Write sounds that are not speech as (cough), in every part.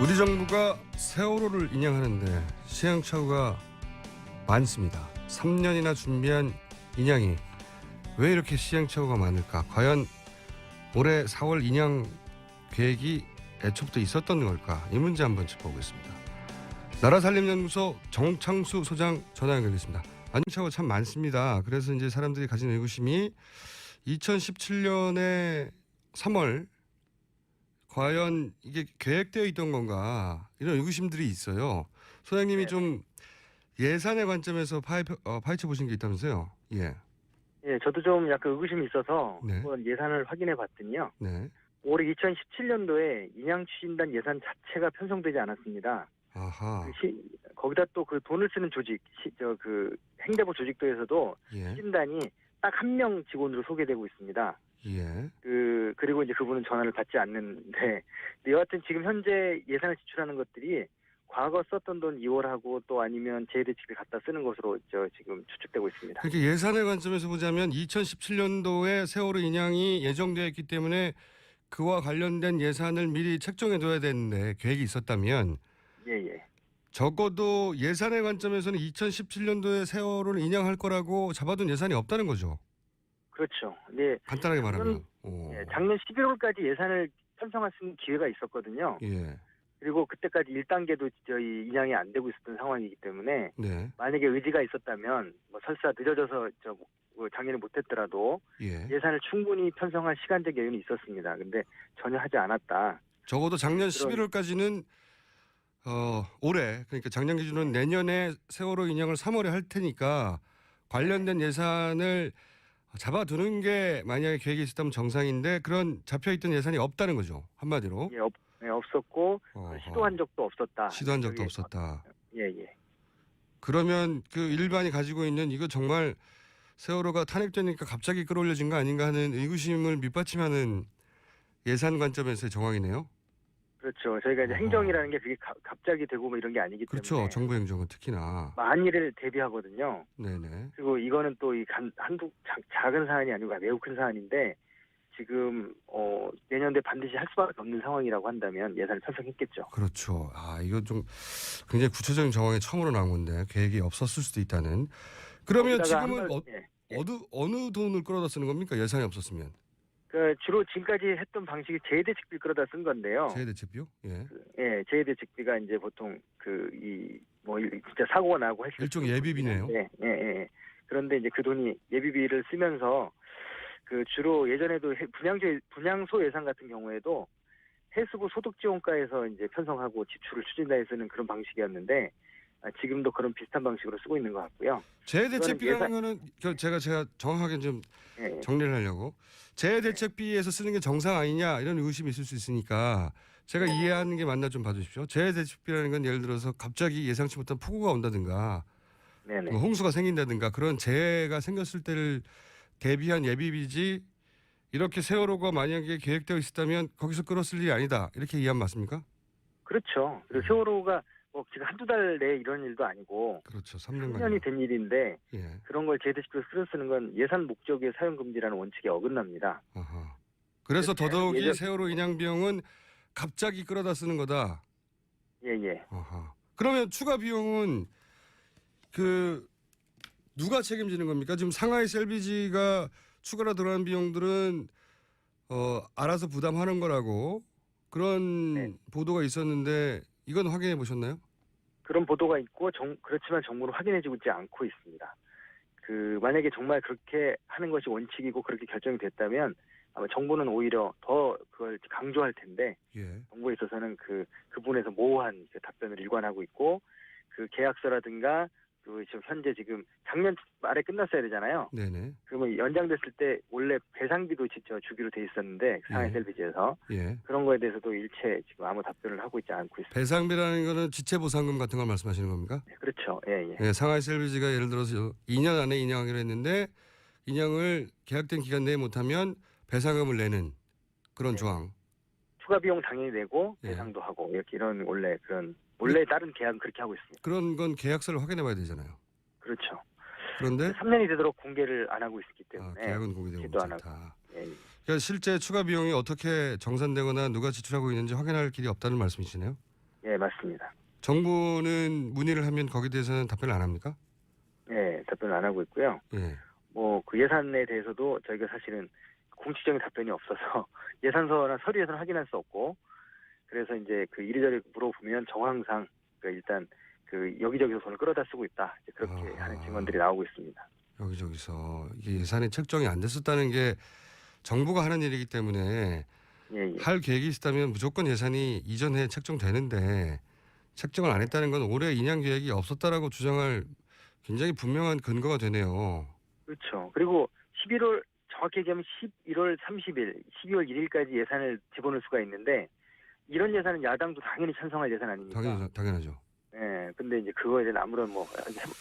우리 정부가 세월호를 인양하는데 시행착오가 많습니다. 3년이나 준비한 인양이 왜 이렇게 시행착오가 많을까? 과연 올해 4월 인양 계획이 애초부터 있었던 걸까? 이 문제 한번 짚어보겠습니다. 나라살림연구소 정창수 소장 전화 연결됐습니다. 안착오 참 많습니다. 그래서 이제 사람들이 가진 의구심이 2017년에 3월 과연 이게 계획되어 있던 건가 이런 의구심들이 있어요. 소장님이 네. 좀 예산의 관점에서 파헤, 어, 파헤쳐 보신 게 있다면서요? 예, 예, 저도 좀 약간 의구심이 있어서 네. 한번 예산을 확인해 봤더니요. 네, 올해 2017년도에 인양 추진단 예산 자체가 편성되지 않았습니다. 아하, 그 시- 거기다 또 그 돈을 쓰는 조직, 저 그 행대부 조직도에서도 예, 추진단이 딱 한 명 직원으로 소개되고 있습니다. 예, 그 그리고 이제 그분은 전화를 받지 않는데 여하튼 지금 현재 예산을 지출하는 것들이 과거 썼던 돈 이월하고 또 아니면 재대책을 갖다 쓰는 것으로 저 지금 추측되고 있습니다. 그렇게 예산의 관점에서 보자면 2017년도에 세월호 인양이 예정되어 있기 때문에 그와 관련된 예산을 미리 책정해 둬야 되는데 계획이 있었다면 예, 예. 적어도 예산의 관점에서는 2017년도에 세월호를 인양할 거라고 잡아둔 예산이 없다는 거죠. 그렇죠. 네. 간단하게 말하면. 오. 예, 작년 11월까지 예산을 편성할 수 있는 기회가 있었거든요. 예. 그리고 그때까지 1단계도 저희 인양이 안 되고 있었던 상황이기 때문에 네. 만약에 의지가 있었다면 뭐 설사 늦어져서 저뭐 작년에 못했더라도 예. 예산을 충분히 편성할 시간적 여유는 있었습니다. 근데 전혀 하지 않았다. 적어도 작년 그런- 11월까지는 어, 올해 그러니까 작년 기준으로 내년에 세월호 인양을 3월에 할 테니까 관련된 예산을 잡아두는 게 만약에 계획이 있었다면 정상인데 그런 잡혀 있던 예산이 없다는 거죠. 한마디로. 예, 없, 예, 없었고 어허. 시도한 적도 없었다. 시도한 적도 저기- 없었다. 예, 예. 그러면 그 일반이 가지고 있는 이거 정말 세월호가 탄핵되니까 갑자기 끌어올려진 거 아닌가 하는 의구심을 밑받침하는 예산 관점에서의 정황이네요. 그렇죠. 저희가 이제 어허. 행정이라는 게 그게 가- 갑자기 되고 뭐 이런 게 아니기 그렇죠. 때문에 정부 행정은 특히나. 만일을 대비하거든요. 네네. 그리고 이거는 또 이 한두 자- 작은 사안이 아니고 매우 큰 사안인데 지금 어 내년도에 반드시 할 수밖에 없는 상황이라고 한다면 예산을 편성했겠죠. 그렇죠. 아, 이거 좀 굉장히 구체적인 정황이 처음으로 나온 건데 계획이 없었을 수도 있다는. 그러면 지금은 한 어, 번- 예. 어느 어느 돈을 끌어다 쓰는 겁니까? 예산이 없었으면. 그 주로 지금까지 했던 방식이 재대책비 끌어다 쓴 건데요. 재대책비요? 예. 예, 재대책비가 이제 보통 그 이 뭐 진짜 사고가 나고 했을 일종 때 예비비네요. 예, 예, 예. 그런데 이제 그 돈이 예비비를 쓰면서 그 주로 예전에도 해- 분양소 분양소 예산 같은 경우에도 해수부 소득 지원과에서 이제 편성하고 지출을 추진다해 쓰는 그런 방식이었는데 아, 지금도 그런 비슷한 방식으로 쓰고 있는 것 같고요. 재대책비라는 거는 저- 제가 제가 정확하게 좀 예, 예. 정리를 하려고 재대책비에서 쓰는 게 정상 아니냐 이런 의구심이 있을 수 있으니까 제가 이해하는 게 맞나 좀 봐주십시오. 재대책비라는 건 예를 들어서 갑자기 예상치 못한 폭우가 온다든가 네네. 뭐 홍수가 생긴다든가 그런 재해가 생겼을 때를 대비한 예비비지 이렇게 세월호가 만약에 계획되어 있었다면 거기서 끌었을 일이 아니다 이렇게 이해하면 맞습니까? 그렇죠. 그리고 세월호가 뭐 지금 한두 달 내에 이런 일도 아니고 그렇죠. 3년간. 3년이 된 일인데 예. 그런 걸 재대책비로 쓰쓰는 건 예산 목적의 사용 금지라는 원칙에 어긋납니다. 아하. 그래서 그래서 더더욱이 예전- 세월호 인양 비용은 갑자기 끌어다 쓰는 거다. 예, 예. 아하. 그러면 추가 비용은 그 누가 책임지는 겁니까? 지금 상하이 셀비지가 추가로 들어간 비용들은 어 알아서 부담하는 거라고 그런 네. 보도가 있었는데 이건 확인해 보셨나요? 그런 보도가 있고 정, 그렇지만 정부는 확인해주고 있지 않고 있습니다. 그 만약에 정말 그렇게 하는 것이 원칙이고 그렇게 결정이 됐다면 아마 정부는 오히려 더 그걸 강조할 텐데 예. 정부에 있어서는 그 그분에서 모호한 그 답변을 일관하고 있고 그 계약서라든가 그 지금 현재 지금 작년 말에 끝났어야 되잖아요. 네네. 그러면 연장됐을 때 원래 배상비도 진짜 주기로 돼 있었는데 상하이 예. 셀비지에서 예. 그런 거에 대해서도 일체 지금 아무 답변을 하고 있지 않고 있습니다. 배상비라는 거는 지체 보상금 같은 걸 말씀하시는 겁니까? 네, 그렇죠. 예, 예. 예, 상하이 셀비지가 예를 들어서 2년 안에 인양하기로 했는데 인양을 계약된 기간 내에 못하면 배상금을 내는 그런 네. 조항. 추가 비용 당연히 내고 예. 배상도 하고 이렇게 이런 원래 그런 원래 다른 계약은 그렇게 하고 있습니다. 그런 건 계약서를 확인해 봐야 되잖아요. 그렇죠. 그런데 3년이 되도록 공개를 안 하고 있기 아, 때문에 계약은 공개되고 기도 안 않다. 예, 예. 그러니까 실제 추가 비용이 어떻게 정산되거나 누가 지출하고 있는지 확인할 길이 없다는 말씀이시네요. 예, 맞습니다. 정부는 문의를 하면 거기에 대해서는 답변을 안 합니까? 예, 답변을 안 하고 있고요. 예. 뭐 그 예산에 대해서도 저희가 사실은 공식적인 답변이 없어서 (laughs) 예산서나 서류에서는 확인할 수 없고 그래서 이제 그 이리저리 물어보면 정황상 그 일단 그 여기저기서 손을 끌어다 쓰고 있다 그렇게 아하. 하는 증언들이 나오고 있습니다. 여기저기서 이게 예산이 책정이 안 됐었다는 게 정부가 하는 일이기 때문에 예, 예. 할 계획이 있다면 무조건 예산이 이전에 책정되는데 책정을 안 했다는 건 올해 인양 계획이 없었다라고 주장할 굉장히 분명한 근거가 되네요. 그렇죠. 그리고 11월 정확히 얘기하면 11월 30일, 12월 1일까지 예산을 집어넣을 수가 있는데 이런 예산은 야당도 당연히 찬성할 예산 아닙니까? 당연, 당연하죠. 예. 근데 이제 그거에 대한 아무런 뭐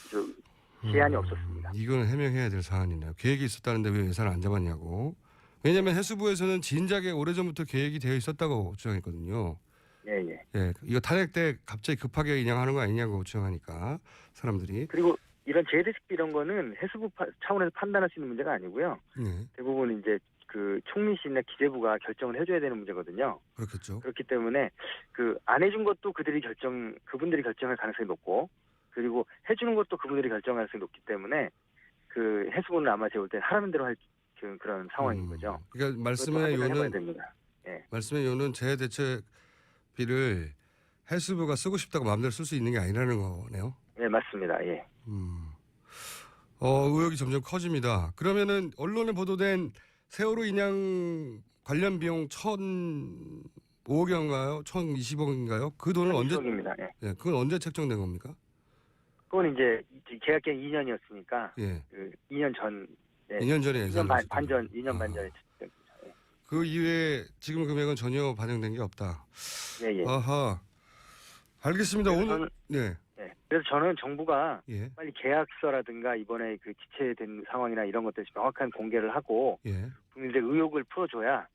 저, 제한이 없었습니다. 이거는 해명해야 될 사안이네요. 계획이 있었다는데 왜 예산을 안 잡았냐고. 왜냐하면 해수부에서는 진작에 오래전부터 계획이 되어 있었다고 주장했거든요. 예, 예. 예, 이거 탄핵 때 갑자기 급하게 인양하는 거 아니냐고 주장하니까 사람들이. 그리고 이런 재대식비 이런 거는 해수부 파- 차원에서 판단할 수 있는 문제가 아니고요. 네, 대부분 이제 그 총리실이나 기재부가 결정을 해줘야 되는 문제거든요. 그렇겠죠. 그렇기 때문에 그 안 해준 것도 그들이 결정, 그분들이 결정할 가능성이 높고 그리고 해주는 것도 그분들이 결정할 가능성이 높기 때문에 그 해수부는 아마 제가 볼때 하라는 대로 할 그- 그런 상황인 음, 거죠. 그러니까 말씀의 요는 됩니다. 말씀의 요는 재대책비를 해수부가 쓰고 싶다고 마음대로 쓸 수 있는 게 아니라는 거네요. 네, 맞습니다. 예. 음. 어, 의혹이 점점 커집니다. 그러면은 언론에 보도된 세월호 인양 관련 비용 1,005억인가요? 1,020억인가요? 그 돈은 언제 입니다 예. 예, 그건 언제 책정된 겁니까? 그건 이제 계약 기간 2년이었으니까 예. 그 2년 전, 네. 2년 전에 2년 예산을 반, 했었군요. 반전, 2년 아. 반 전에 됐습니다. 그 이외에 지금 금액은 전혀 반영된 게 없다. 예, 예. 아하. 알겠습니다. 오늘 저는- 네. 네. 그래서 저는 정부가 예. 빨리 계약서라든가 이번에 그 기체된 상황이나 이런 것들 명확한 공개를 하고 예. 국민들의 의혹을 풀어줘야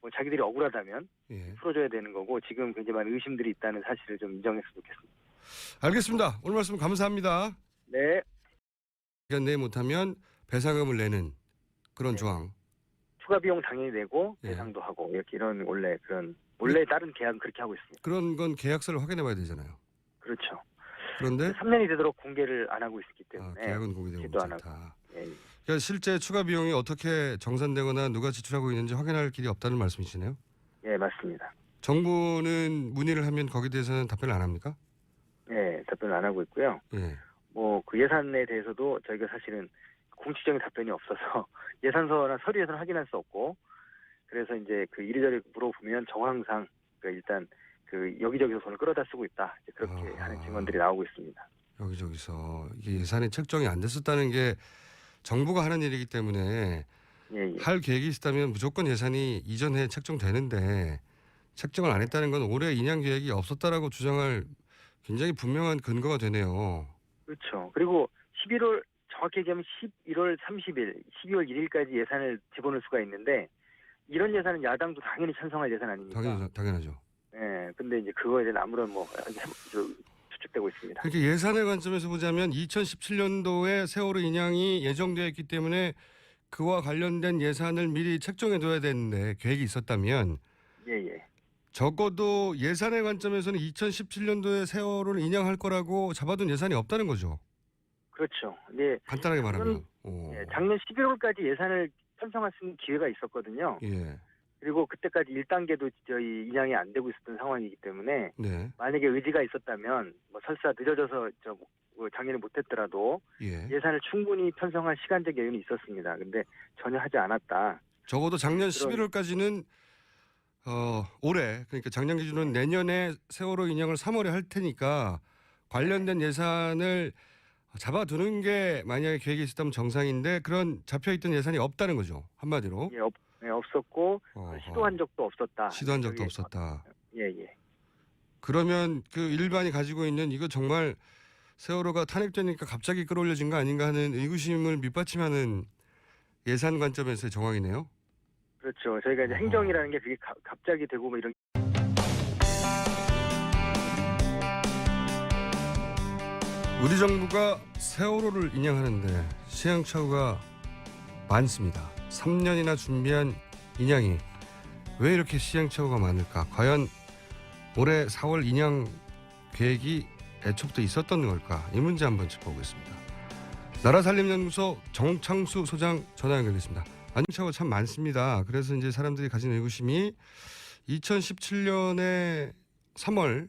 뭐 자기들이 억울하다면 예. 풀어줘야 되는 거고 지금 굉장히 많은 의심들이 있다는 사실을 좀 인정했으면 좋겠습니다. 알겠습니다. 오늘 말씀 감사합니다. 네. 시간 내에 못하면 배상금을 내는 그런 네. 조항. 추가 비용 당연히 내고 예. 배상도 하고 이렇게 이런 원래 그런 원래 다른 계약은 그렇게 하고 있습니다. 그런 건 계약서를 확인해 봐야 되잖아요. 그렇죠. 그런데 3년이 되도록 공개를 안 하고 있기 아, 때문에 계약은 공개되고 기도 안 않다. 예, 예. 그러니까 실제 추가 비용이 어떻게 정산되거나 누가 지출하고 있는지 확인할 길이 없다는 말씀이시네요. 예, 맞습니다. 정부는 문의를 하면 거기에 대해서는 답변을 안 합니까? 예, 답변을 안 하고 있고요. 예. 뭐 그 예산에 대해서도 저희가 사실은 공식적인 답변이 없어서 (laughs) 예산서나 서류에서는 확인할 수 없고 그래서 이제 그 이리저리 물어보면 정황상 그 일단 그 여기저기서 손을 끌어다 쓰고 있다 그렇게 아하. 하는 증언들이 나오고 있습니다. 여기저기서 이게 예산이 책정이 안 됐었다는 게 정부가 하는 일이기 때문에 예, 예. 할 계획이 있다면 무조건 예산이 이전에 책정되는데 책정을 안 했다는 건 올해 인양 계획이 없었다라고 주장할 굉장히 분명한 근거가 되네요. 그렇죠. 그리고 11월 정확히 얘기하면 11월 30일, 12월 1일까지 예산을 집어넣을 수가 있는데 이런 예산은 야당도 당연히 찬성할 예산 아닙니까? 당연 당연하죠. 예. 근데 이제 그거에 대한 아무런 뭐 저, 추측되고 있습니다. 그렇게 예산의 관점에서 보자면 2017년도에 세월호 인양이 예정되어 있기 때문에 그와 관련된 예산을 미리 책정해 둬야 되는데 계획이 있었다면 예, 예. 적어도 예산의 관점에서는 2017년도에 세월호를 인양할 거라고 잡아둔 예산이 없다는 거죠. 그렇죠. 네. 간단하게 말하면. 오. 예, 작년 11월까지 예산을 편성할 수 있는 기회가 있었거든요. 예. 그리고 그때까지 1단계도 저희 인양이 안 되고 있었던 상황이기 때문에 네. 만약에 의지가 있었다면 뭐 설사 늦어져서 저뭐 작년에 못했더라도 예. 예산을 충분히 편성할 시간적 여유는 있었습니다. 근데 전혀 하지 않았다. 적어도 작년 그런- 11월까지는 어, 올해 그러니까 작년 기준으로 내년에 세월호 인양을 3월에 할 테니까 관련된 예산을 잡아두는 게 만약에 계획이 있었다면 정상인데 그런 잡혀있던 예산이 없다는 거죠 한마디로 예, 없, 예, 없었고 어허. 시도한 적도 없었다. 시도한 적도 없었다 예, 예. 그러면 그 일반이 가지고 있는 이거 정말 세월호가 탄핵되니까 갑자기 끌어올려진 거 아닌가 하는 의구심을 밑받침하는 예산 관점에서의 정황이네요 그렇죠. 저희가 이제. 행정이라는 게 그게 가- 갑자기 되고 뭐 이런 우리 정부가 세월호를 인양하는데 시행착오가 많습니다. 3년이나 준비한 인양이 왜 이렇게 시행착오가 많을까? 과연 올해 4월 인양 계획이 애초부터 있었던 걸까? 이 문제 한번 짚어보겠습니다. 나라살림연구소 정창수 소장 전화 연결됐습니다. 안녕차가 참 많습니다. 그래서 이제 사람들이 가진 의구심이 2017년에 3월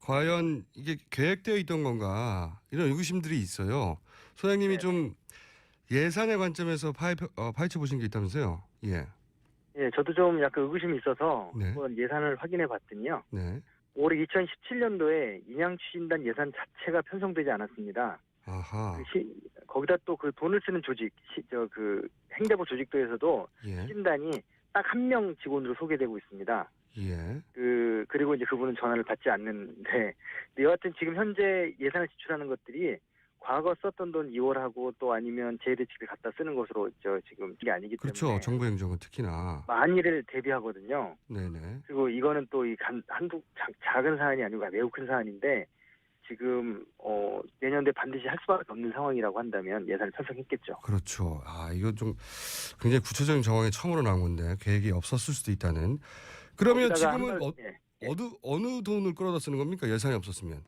과연 이게 계획되어 있던 건가 이런 의구심들이 있어요. 소장님이 네. 좀 예산의 관점에서 파헤, 어, 파헤쳐 보신 게 있다면서요? 예, 예, 저도 좀 약간 의구심이 있어서 네. 한번 예산을 확인해 봤더니요. 네, 올해 2017년도에 인양 추진단 예산 자체가 편성되지 않았습니다. 아하, 그 시- 거기다 또 그 돈을 쓰는 조직, 저 그 행자부 조직도에서도 예, 추진단이 딱 한 명 직원으로 소개되고 있습니다. 예, 그 그리고 이제 그분은 전화를 받지 않는데 여하튼 지금 현재 예산을 지출하는 것들이 과거 썼던 돈 이월하고 또 아니면 재대책을 갖다 쓰는 것으로 저 지금 이게 아니기 때문에 그렇죠. 정부 행정은 특히나, 만일을 대비하거든요. 네네, 그리고 이거는 또 이 한두 자- 작은 사안이 아니고 매우 큰 사안인데 지금 어 내년도에 반드시 할 수밖에 없는 상황이라고 한다면 예산을 편성했겠죠. 그렇죠. 아 이거 좀 굉장히 구체적인 정황이 처음으로 나온 건데 계획이 없었을 수도 있다는. 그러면 거기다가 지금은 한 번- 어, 예. 어느 어느 돈을 끌어다 쓰는 겁니까? 예산이 없었으면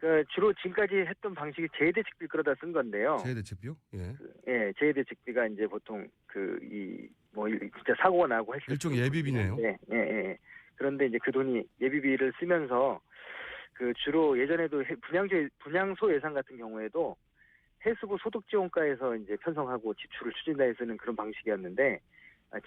그 주로 지금까지 했던 방식이 재대책비 끌어다 쓴 건데요. 재대책비요? 예, 예, 재대책비가 이제 보통 그 이 뭐 진짜 사고가 나고 했을 일종 때 예비비네요. 예, 예, 예. 그런데 이제 그 돈이 예비비를 쓰면서 그 주로 예전에도 해- 분양소 분양소 예산 같은 경우에도 해수부 소득지원과에서 이제 편성하고 지출을 추진다해 쓰는 그런 방식이었는데 아,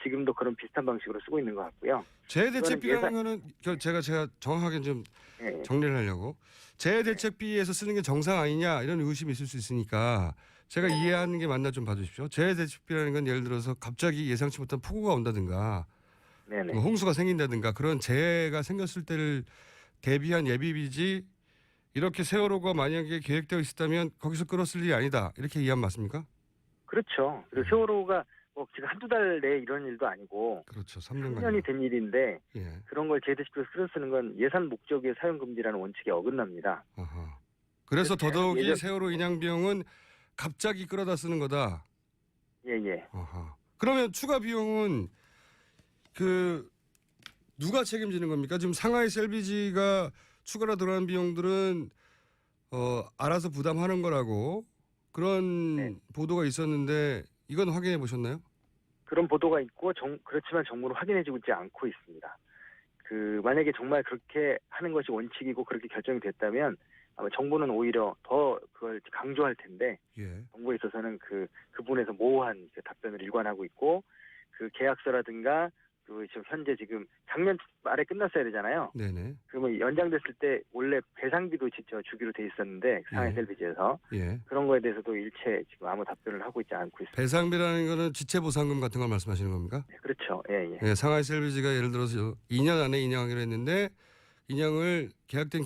지금도 그런 비슷한 방식으로 쓰고 있는 것 같고요. 재대책비라는 예산- 거는 그 제가 제가 정확하게 좀 예, 예. 정리를 하려고 재대책비에서 쓰는 게 정상 아니냐 이런 의구심이 있을 수 있으니까 제가 이해하는 게 맞나 좀 봐주십시오. 재대책비라는 건 예를 들어서 갑자기 예상치 못한 폭우가 온다든가 네네. 뭐 홍수가 생긴다든가 그런 재해가 생겼을 때를 대비한 예비비지 이렇게 세월호가 만약에 계획되어 있었다면 거기서 끌었을 일이 아니다 이렇게 이해하면 맞습니까? 그렇죠. 그리고 세월호가 뭐 지금 한두 달 내에 이런 일도 아니고 그렇죠. 3년간 3년이 된 일인데 예. 그런 걸 재대책비로 쓸어 쓰는 건 예산 목적의 사용 금지라는 원칙에 어긋납니다. 아하. 그래서. 더더욱이 예전- 세월호 인양 비용은 갑자기 끌어다 쓰는 거다. 예, 예. 아하. 그러면 추가 비용은 그 누가 책임지는 겁니까? 지금 상하이 셀비지가 추가로 들어간 비용들은 어 알아서 부담하는 거라고 그런 네. 보도가 있었는데 이건 확인해 보셨나요? 그런 보도가 있고 정, 그렇지만 정부는 확인해주고 있지 않고 있습니다. 그 만약에 정말 그렇게 하는 것이 원칙이고 그렇게 결정이 됐다면 아마 정부는 오히려 더 그걸 강조할 텐데 예. 정부에 있어서는 그 그분에서 모호한 그 답변을 일관하고 있고 그 계약서라든가 그 지금 현재 지금 작년 말에 끝났어야 되잖아요. 네네. 그러면 연장됐을 때 원래 배상비도 진짜 주기로 돼 있었는데 상하이 예. 셀비지에서 예. 그런 거에 대해서도 일체 지금 아무 답변을 하고 있지 않고 있습니다. 배상비라는 거는 지체 보상금 같은 걸 말씀하시는 겁니까? 네, 그렇죠. 예, 예. 예, 상하이 셀비지가 예를 들어서 2년 안에 인양하기로 했는데 인양을 계약된